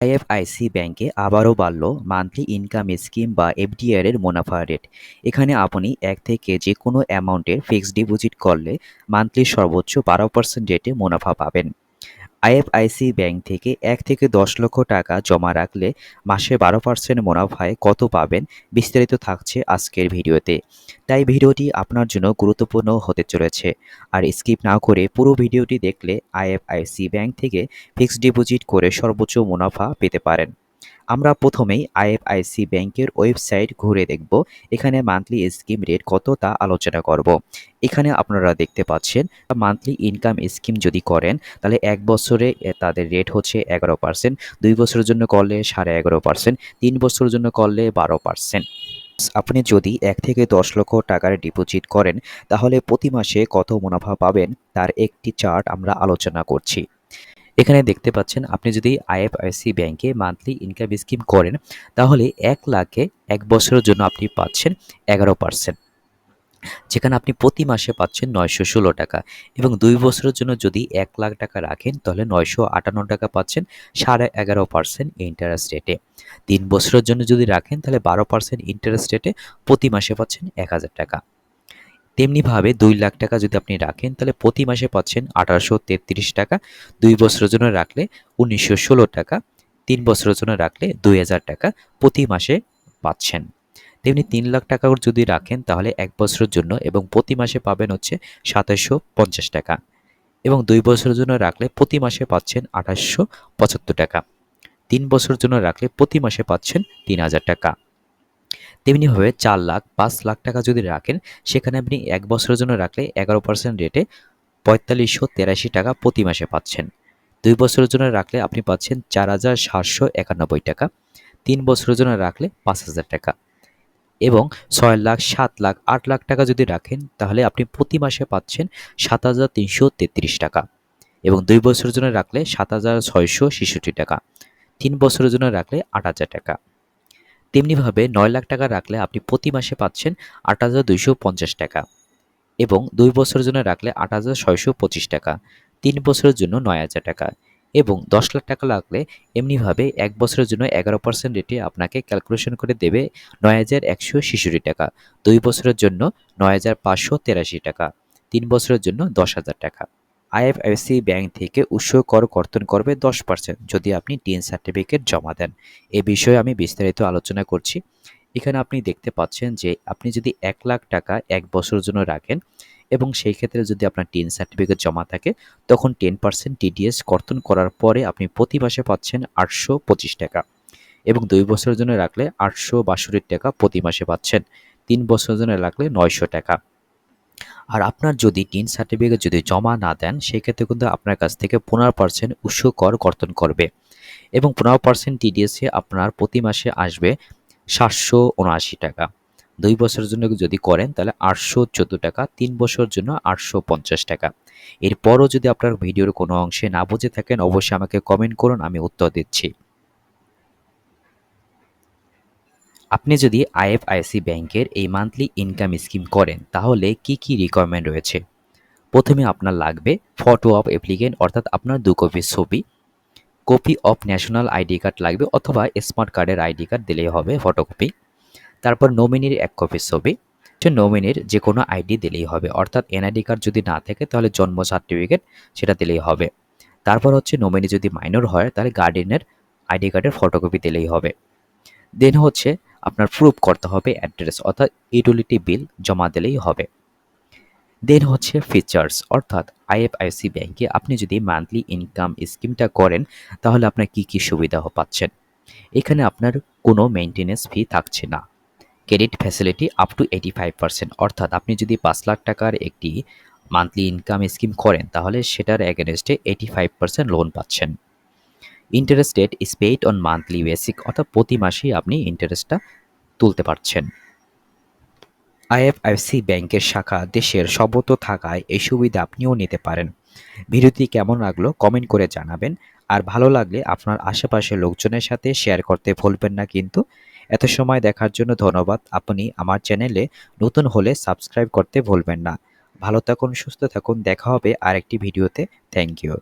IFIC ব্যাংকে আবারও বাড়ল মান্থলি ইনকাম স্কিম বা এফডিআর এর মুনাফা রেট এখানে আপনি এক থেকে যে কোনো অ্যামাউন্টের ফিক্সড ডিপোজিট করলে মান্থলি সর্বোচ্চ বারো পার্সেন্ট রেটে মুনাফা পাবেন। আইএফআইসি ব্যাংক থেকে এক থেকে দশ লক্ষ টাকা জমা রাখলে মাসে বারো পার্সেন্ট মুনাফায় কত পাবেন বিস্তারিত থাকছে আজকের ভিডিওতে। তাই ভিডিওটি আপনার জন্য গুরুত্বপূর্ণ হতে চলেছে। আর স্কিপ না করে পুরো ভিডিওটি দেখলে আইএফআইসি ব্যাংক থেকে ফিক্সড ডিপোজিট করে সর্বোচ্চ মুনাফা পেতে পারেন। আমরা প্রথমেই আইএফআইসি ব্যাংকের ওয়েবসাইট ঘুরে দেখব, এখানে মান্থলি স্কিম রেট কত তা আলোচনা করব। এখানে আপনারা দেখতে পাচ্ছেন মান্থলি ইনকাম স্কিম যদি করেন, তাহলে এক বছরে তাদের রেট হচ্ছে এগারো পার্সেন্ট দুই বছরের জন্য করলে সাড়ে এগারো পার্সেন্ট তিন বছরের জন্য করলে বারো পার্সেন্ট আপনি যদি এক থেকে দশ লক্ষ টাকার ডিপোজিট করেন, তাহলে প্রতি মাসে কত মুনাফা পাবেন, তার একটি চার্ট আমরা আলোচনা করছি। এখানে দেখতে পাচ্ছেন, আপনি যদি আইএফআইসি ব্যাংকে মান্থলি ইনকাম স্কিম করেন, তাহলে এক লাখে এক বছরের জন্য আপনি পাচ্ছেন এগারো পার্সেন্ট যেখানে আপনি প্রতি মাসে পাচ্ছেন নয়শো ষোলো টাকা এবং দুই বছরের জন্য যদি এক লাখ টাকা রাখেন, তাহলে নয়শো আটান্ন টাকা পাচ্ছেন, সাড়ে এগারো পার্সেন্ট ইন্টারেস্ট রেটে তিন বছরের জন্য যদি রাখেন, তাহলে বারো পার্সেন্ট ইন্টারেস্ট রেটে প্রতি মাসে পাচ্ছেন এক হাজার টাকা। তেমনিভাবে দুই লাখ টাকা যদি আপনি রাখেন, তাহলে প্রতি মাসে পাচ্ছেন আঠারোশো তেত্রিশ টাকা। দুই বছরের জন্য রাখলে উনিশশো ষোলো টাকা, তিন বছরের জন্য রাখলে দুই হাজার টাকা প্রতি মাসে পাচ্ছেন। তেমনি তিন লাখ টাকা যদি রাখেন, তাহলে এক বছরের জন্য এবং প্রতি মাসে পাবেন হচ্ছে সাতাশশো পঞ্চাশ টাকা। এবং দুই বছরের জন্য রাখলে প্রতি মাসে পাচ্ছেন আঠাশশো পঁচাত্তর টাকা। তিন বছরের জন্য রাখলে প্রতি মাসে পাচ্ছেন তিন হাজার টাকা। তেমনিভাবে চার লাখ, পাঁচ লাখ টাকা যদি রাখেন, সেখানে আপনি এক বছরের জন্য রাখলে এগারো পার্সেন্ট রেটে পঁয়তাল্লিশশো তেরাশি টাকা প্রতি মাসে পাচ্ছেন। দুই বছরের জন্য রাখলে আপনি পাচ্ছেন চার হাজার সাতশো একানব্বই টাকা। তিন বছরের জন্য রাখলে পাঁচ হাজার টাকা। এবং ছয় লাখ, সাত লাখ, আট লাখ টাকা যদি রাখেন, তাহলে আপনি প্রতি মাসে পাচ্ছেন সাত হাজার তিনশো তেত্রিশ টাকা। এবং দুই বছরের জন্য রাখলে সাত হাজার ছয়শো ছেষট্টি টাকা। তিন বছরের জন্য রাখলে আট হাজার টাকা। তেমনিভাবে নয় লাখ টাকা রাখলে আপনি প্রতি মাসে পাচ্ছেন আট হাজার দুইশো পঞ্চাশ টাকা এবং দুই বছরের জন্য রাখলে আট হাজার ছয়শো পঁচিশ টাকা, তিন বছরের জন্য নয় হাজার টাকা এবং দশ লাখ টাকা লাগলে এমনিভাবে এক বছরের জন্য এগারো পার্সেন্ট রেটে আপনাকে ক্যালকুলেশন করে দেবে নয় হাজার একশো ছেষট্টি টাকা, দুই বছরের জন্য নয় হাজার পাঁচশো তেরাশি টাকা, তিন বছরের জন্য দশ হাজার টাকা। আইএফআইসি ব্যাংক থেকে উৎস কর কর্তন করবে দশ পার্সেন্ট যদি আপনি টিএন সার্টিফিকেট জমা দেন। এ বিষয়ে আমি বিস্তারিত আলোচনা করছি। এখানে আপনি দেখতে পাচ্ছেন যে আপনি যদি এক লাখ টাকা এক বছরের জন্য রাখেন এবং সেই ক্ষেত্রে যদি আপনার টিএন সার্টিফিকেট জমা থাকে, তখন টেন পার্সেন্ট টিডিএস কর্তন করার পরে আপনি প্রতি মাসে পাচ্ছেন আটশো পঁচিশ টাকা এবং দুই বছরের জন্য রাখলে আটশো বাষট্টি টাকা প্রতি মাসে পাচ্ছেন। তিন বছরের জন্য রাখলে নয়শো টাকা। আর আপনার যদি টিন সার্টিফিকেট যদি জমা না দেন সেই ক্ষেত্রে কিন্তু আপনার কাছ থেকে পনেরো পার্সেন্ট উৎস কর কর্তন করবে। এবং পনেরো পার্সেন্ট টিডিএসে আপনার প্রতি মাসে আসবে সাতশো উনআশি টাকা। দুই বছরের জন্য যদি করেন, তাহলে আটশো চোদ্দ টাকা, তিন বছরের জন্য আটশো পঞ্চাশ টাকা। এরপরও যদি আপনার ভিডিওর কোনো অংশে না বুঝে থাকেন, অবশ্যই আমাকে কমেন্ট করুন, আমি উত্তর দিচ্ছি। আপনি যদি আইএফআইসি ব্যাংকের এই মান্থলি ইনকাম স্কিম করেন, তাহলে কি কি রিকোয়ারমেন্ট রয়েছে? প্রথমে আপনার লাগবে ফটো অফ অ্যাপ্লিকেন্ট অর্থাৎ আপনার দু কপি ছবি copy of national ID card লাগবে অথবা স্মার্ট কার্ডের আইডি কার্ড দিলেই হবে ফটোকপি তারপর নমিনির এক কপি ছবি, সে নমিনির যে কোনো আইডি দিলেই হবে, অর্থাৎ এনআইডি কার্ড যদি না থাকে তাহলে জন্ম সার্টিফিকেট সেটা দিলেই হবে। তারপর হচ্ছে নমিনি যদি মাইনর হয়, তাহলে গার্ডিয়ানের আইডি কার্ডের ফটোকপি দিলেই হবে। দেন হচ্ছে আপনার প্রুফ করতে হবে অ্যাড্রেস অর্থাৎ ইউটিলিটি বিল জমা দিলেই হবে। দেন হচ্ছে ফিচার্স অর্থাৎ আইএফআইসি ব্যাংকে আপনি যদি মান্থলি ইনকাম স্কিমটা করেন, তাহলে আপনার কি কি সুবিধা পাচ্ছেন? এখানে আপনার কোনো মেনটেনেন্স ফি থাকছে না। Credit facility up to eighty five percent অর্থাৎ আপনি যদি পাঁচ লাখ টাকার একটি মান্থলি ইনকাম স্কিম করেন, তাহলে সেটার এগেনস্টে এইটি ফাইভ পার্সেন্ট লোন পাচ্ছেন। Interest rate is paid on monthly basic অর্থাৎ প্রতি মাসেই আপনি ইন্টারেস্টটা তুলতে পারছেন। আইএফআইসি ব্যাংকের শাখা দেশের সর্বত্র থাকায় এই সুবিধা আপনিও নিতে পারেন। ভিডিওটি কেমন লাগল কমেন্ট করে জানাবেন। আর ভালো লাগলে আপনার আশেপাশের লোকজনের সাথে শেয়ার করতে ভুলবেন না কিন্তু। এত সময় দেখার জন্য ধন্যবাদ। আপনি আমার চ্যানেলে নতুন হলে সাবস্ক্রাইব করতে ভুলবেন না। ভালো থাকুন, সুস্থ থাকুন। দেখা হবে আরেকটি ভিডিওতে। Thank you